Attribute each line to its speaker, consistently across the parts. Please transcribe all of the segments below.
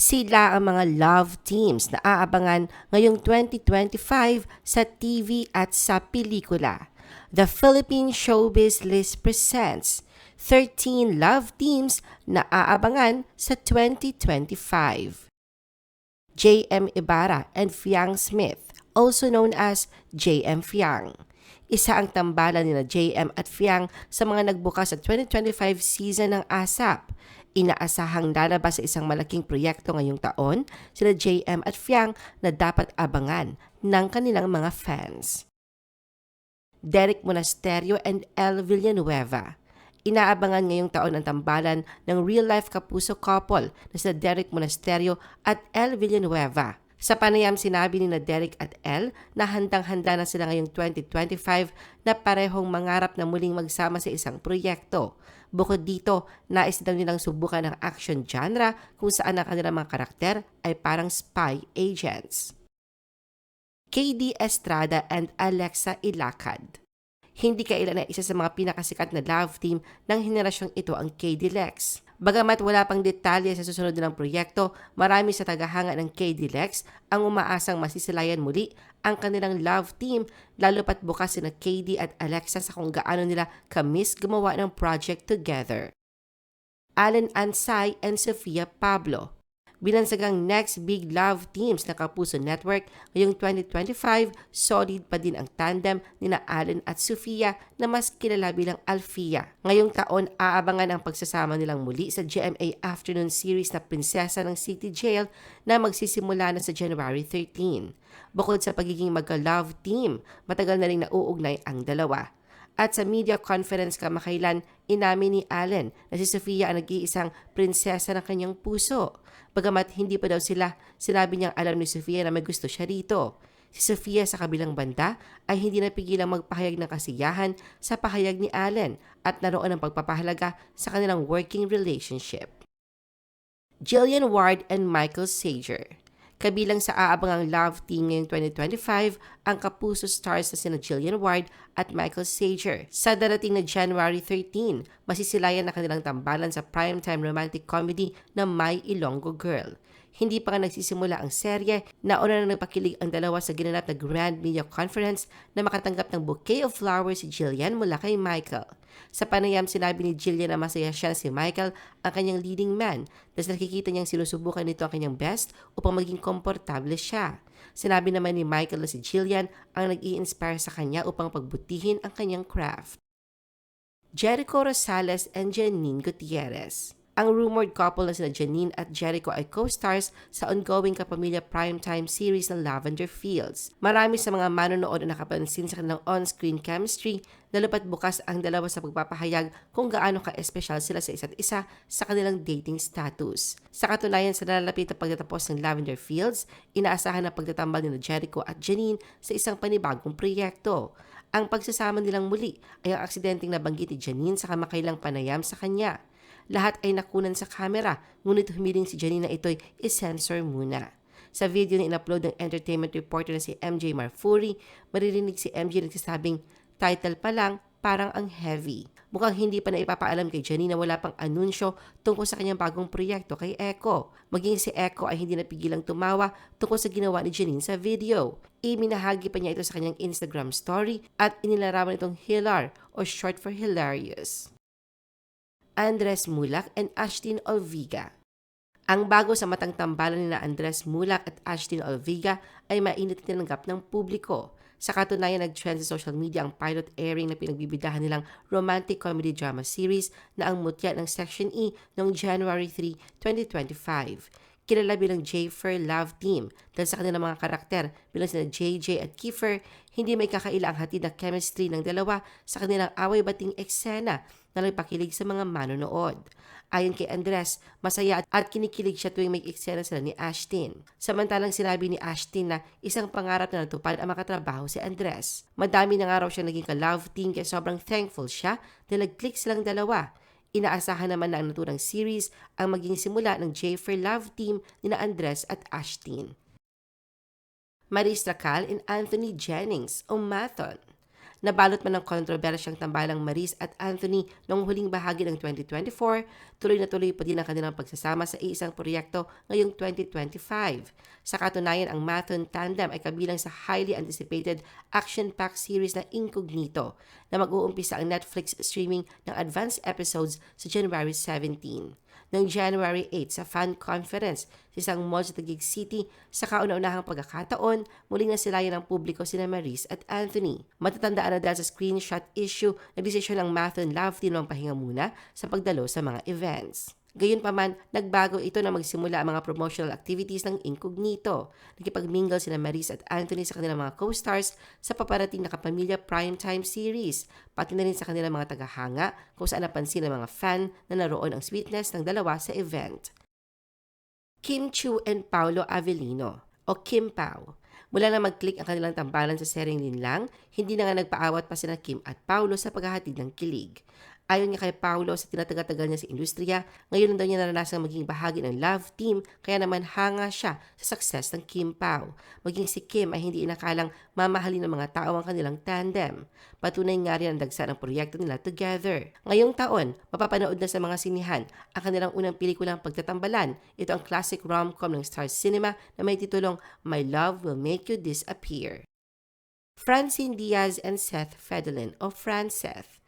Speaker 1: Sila ang mga love teams na aabangan ngayong 2025 sa TV at sa pelikula. The Philippine Showbiz List presents 13 love teams na aabangan sa 2025. J.M. Ibarra and Fiang Smith, also known as J.M. Fiang. Isa ang tambalan nila J.M. at Fiang sa mga nagbukas sa 2025 season ng ASAP. Inaasahang lalabas sa isang malaking proyekto ngayong taon sila JM at Fiang na dapat abangan ng kanilang mga fans. Derek Monasterio and El Villanueva. Inaabangan ngayong taon ang tambalan ng real-life kapuso couple na sina Derek Monasterio at El Villanueva. Sa panayam sinabi ni na Derek at El na handang-handa na sila ngayong 2025 na parehong mangarap na muling magsama sa isang proyekto. Bukod dito, nais daw nilang subukan ang action genre kung saan ang kanilang mga karakter ay parang spy agents. KD Estrada and Alexa Ilacad Hindi kailan na isa sa mga pinakasikat na love team ng henerasyong ito ang KD Lex. Bagamat wala pang detalye sa susunod nilang proyekto, marami sa tagahanga ng KD Lex ang umaasang masisilayan muli ang kanilang love team lalo pat bukas sina KD at Alexa sa kung gaano nila kamis gumawa ng project together. Alan Ansay and Sofia Pablo Binansagang next big love teams ng Kapuso Network ngayong 2025, solid pa din ang tandem ni na Allen at Sofia na mas kilala bilang Alfia. Ngayong taon, aabangan ang pagsasama nilang muli sa GMA Afternoon Series na Prinsesa ng City Jail na magsisimula na sa January 13. Bukod sa pagiging magka-love team, matagal na rin nauugnay ang dalawa. At sa media conference kamakailan, inamin ni Allen na si Sofia ang nag-iisang prinsesa ng kanyang puso. Bagamat hindi pa daw sila, sinabi niyang alam ni Sofia na may gusto siya rito. Si Sofia sa kabilang banda ay hindi napigilang magpahayag ng kasiyahan sa pahayag ni Allen at naroon ang pagpapahalaga sa kanilang working relationship. Jillian Ward and Michael Sager Kabilang sa aabangang love team ngayong 2025 ang kapuso stars na sina Jillian Ward at Michael Sager. Sa darating na January 13, masisilayan na kanilang tambalan sa primetime romantic comedy na My Ilonggo Girl. Hindi pa nga nagsisimula ang serye, nauna na nagpakilig ang dalawa sa ginanap na Grand Media Conference na makatanggap ng bouquet of flowers si Jillian mula kay Michael. Sa panayam, sinabi ni Jillian na masaya siya si Michael, ang kanyang leading man, dahil nakikita niyang sinusubukan nito ang kanyang best upang maging komportable siya. Sinabi naman ni Michael na si Jillian ang nag inspire sa kanya upang pagbutihin ang kanyang craft. Jericho Rosales and Janine Gutierrez ang rumored couple na sina Janine at Jericho ay co-stars sa ongoing kapamilya primetime series ng Lavender Fields. Marami sa mga manonood na nakapansin sa kanilang on-screen chemistry na lupat bukas ang dalawa sa pagpapahayag kung gaano ka-espesyal sila sa isa't isa sa kanilang dating status. Sa katunayan sa nalalapit na pagtatapos ng Lavender Fields, inaasahan na pagtatambal ni Jericho at Janine sa isang panibagong proyekto. Ang pagsasama nilang muli ay ang aksidenteng nabanggit ni Janine sa kamakailang panayam sa kanya. Lahat ay nakunan sa camera, ngunit humiling si Janine na ito'y isensor muna. Sa video na in-upload ng entertainment reporter na si MJ Marfuri, maririnig si MJ nagsasabing, title pa lang, parang ang heavy. Mukhang hindi pa na ipapaalam kay Janine na wala pang anunsyo tungkol sa kanyang bagong proyekto kay Echo. Maging si Echo ay hindi napigilang tumawa tungkol sa ginawa ni Janine sa video. Iminahagi pa niya ito sa kanyang Instagram story at inilarawan itong Hilar o short for hilarious. Andres Mulak and Ashtin Olviga. Ang bago sa matang tambalan ni na Andres Mulak at Ashtin Olviga ay mainit tinanggap ng publiko. Sa katunayan, nag-trend sa social media ang pilot airing na pinagbibidahan nilang romantic comedy drama series na ang mutya ng Section E noong January 3, 2025 kilala bilang J-Fer Love Team dahil sa kanilang mga karakter bilang sina JJ at Kiefer, hindi may kakaila ang hatid na chemistry ng dalawa sa kanilang away-bating eksena na nagpakilig sa mga manonood. Ayon kay Andres, masaya at kinikilig siya tuwing may eksena sila ni Ashtin. Samantalang sinabi ni Ashtin na isang pangarap na natupad ang makatrabaho si Andres. Madami na nga raw siya naging ka-love team kaya sobrang thankful siya na nag-click silang dalawa Inaasahan naman na ang naturang series ang maging simula ng J Love team ni na Andres at Ashtin. Maris Racal and Anthony Jennings o Mathon. Nabalot man ng kontrobersyang tambalang Maris at Anthony noong huling bahagi ng 2024, tuloy na tuloy pa din ang kanilang pagsasama sa iisang proyekto ngayong 2025. Sa katunayan, ang Mathon Tandem ay kabilang sa highly anticipated action-packed series na Incognito na mag-uumpisa ang Netflix streaming ng advanced episodes sa January 17 noong January 8 sa fan conference sa isang mall sa Taguig City sa kauna-unahang pagkakataon, muling nasilayan ng publiko sina Maris at Anthony. Matatandaan na dahil sa screenshot issue, nagdesisyon ang Mathon Love Team ng pahinga muna sa pagdalo sa mga events. Gayunpaman, nagbago ito na magsimula ang mga promotional activities ng Incognito. Nakipagmingle sina Maris at Anthony sa kanilang mga co-stars sa paparating na Kapamilya Primetime Series, pati na rin sa kanilang mga tagahanga kung saan napansin ng mga fan na naroon ang sweetness ng dalawa sa event. Kim Chu and Paolo Avellino o Kim Pao. Mula na mag-click ang kanilang tambalan sa seryeng linlang, hindi na nga nagpaawat pa sina Kim at Paolo sa paghahatid ng kilig. Ayon nga kay Paulo sa tinatagatagal niya sa industriya, ngayon daw niya naranasang maging bahagi ng love team kaya naman hanga siya sa success ng Kim Pao. Maging si Kim ay hindi inakalang mamahalin ng mga tao ang kanilang tandem. Patunay nga rin ang dagsa ng proyekto nila together. Ngayong taon, mapapanood na sa mga sinihan ang kanilang unang pelikulang pagtatambalan. Ito ang classic rom-com ng Star Cinema na may titulong My Love Will Make You Disappear. Francine Diaz and Seth Fedolin o Franceth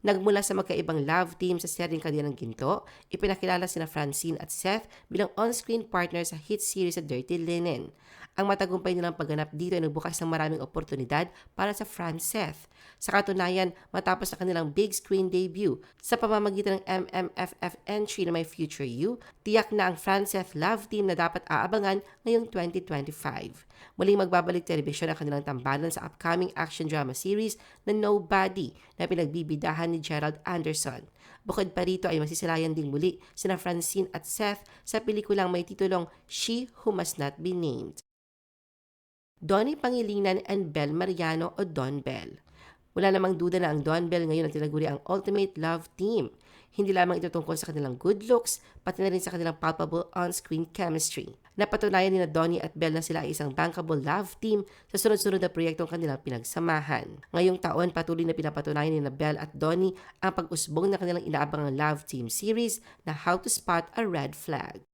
Speaker 1: Nagmula sa magkaibang love team sa seryeng Kanilang Ginto, ipinakilala sina Francine at Seth bilang on-screen partner sa hit series sa Dirty Linen. Ang matagumpay nilang pagganap dito ay nagbukas ng maraming oportunidad para sa Franceth. Sa katunayan, matapos na kanilang big screen debut sa pamamagitan ng MMFF entry na My Future You, tiyak na ang Franceth love team na dapat aabangan ngayong 2025. Muling magbabalik telebisyon ang kanilang tambalan sa upcoming action drama series na Nobody na pinagbibidahan ni Gerald Anderson. Bukod pa rito ay masisilayan ding muli sina Francine at Seth sa pelikulang may titulong She Who Must Not Be Named. Donnie Pangilinan and Bel Mariano o Don Bell. Wala namang duda na ang Don Bell ngayon ang tinaguri ang ultimate love team. Hindi lamang ito tungkol sa kanilang good looks, pati na rin sa kanilang palpable on-screen chemistry. Napatunayan ni na Donnie at Belle na sila ay isang bankable love team sa sunod-sunod na proyektong kanilang pinagsamahan. Ngayong taon, patuloy na pinapatunayan ni na Belle at Donnie ang pag-usbong na kanilang inaabangang love team series na How to Spot a Red Flag.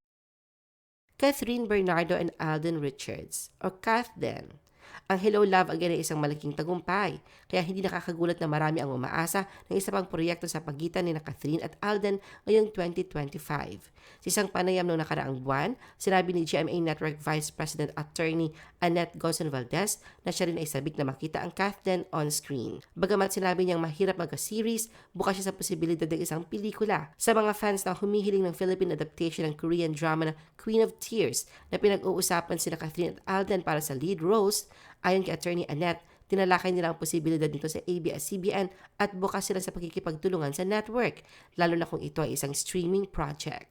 Speaker 1: Catherine Bernardo and Alden Richards, o Kath Den. Ang Hello Love Again ay isang malaking tagumpay, kaya hindi nakakagulat na marami ang umaasa ng isa pang proyekto sa pagitan ni na Catherine at Alden ngayong 2025. Sa isang panayam noong nakaraang buwan, sinabi ni GMA Network Vice President Attorney Annette Gozon Valdez na siya rin ay sabik na makita ang Kathleen on screen. Bagamat sinabi niyang mahirap mag-series, bukas siya sa posibilidad ng isang pelikula. Sa mga fans na humihiling ng Philippine adaptation ng Korean drama na Queen of Tears na pinag-uusapan sina Catherine at Alden para sa lead roles, ayon kay Attorney Annette, tinalakay nila ang posibilidad nito sa ABS-CBN at bukas sila sa pagkikipagtulungan sa network, lalo na kung ito ay isang streaming project.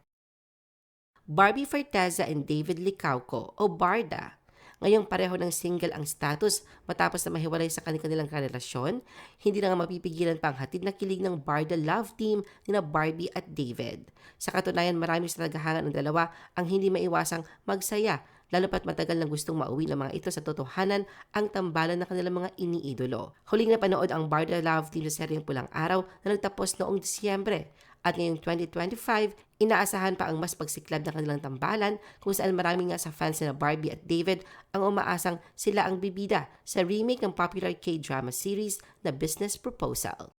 Speaker 1: Barbie Forteza and David Licauco o Barda Ngayong pareho ng single ang status matapos na mahiwalay sa kanilang karelasyon, hindi na nga mapipigilan pa ang hatid na kilig ng Barda love team ni na Barbie at David. Sa katunayan, marami sa naghahangan ng dalawa ang hindi maiwasang magsaya lalo pat matagal na gustong mauwi ng mga ito sa totohanan ang tambalan ng kanilang mga iniidolo. Huling na panood ang Barda Love Team sa seryeng Pulang Araw na nagtapos noong Disyembre at ngayong 2025, inaasahan pa ang mas pagsiklab ng kanilang tambalan kung saan marami nga sa fans na Barbie at David ang umaasang sila ang bibida sa remake ng popular K-drama series na Business Proposal.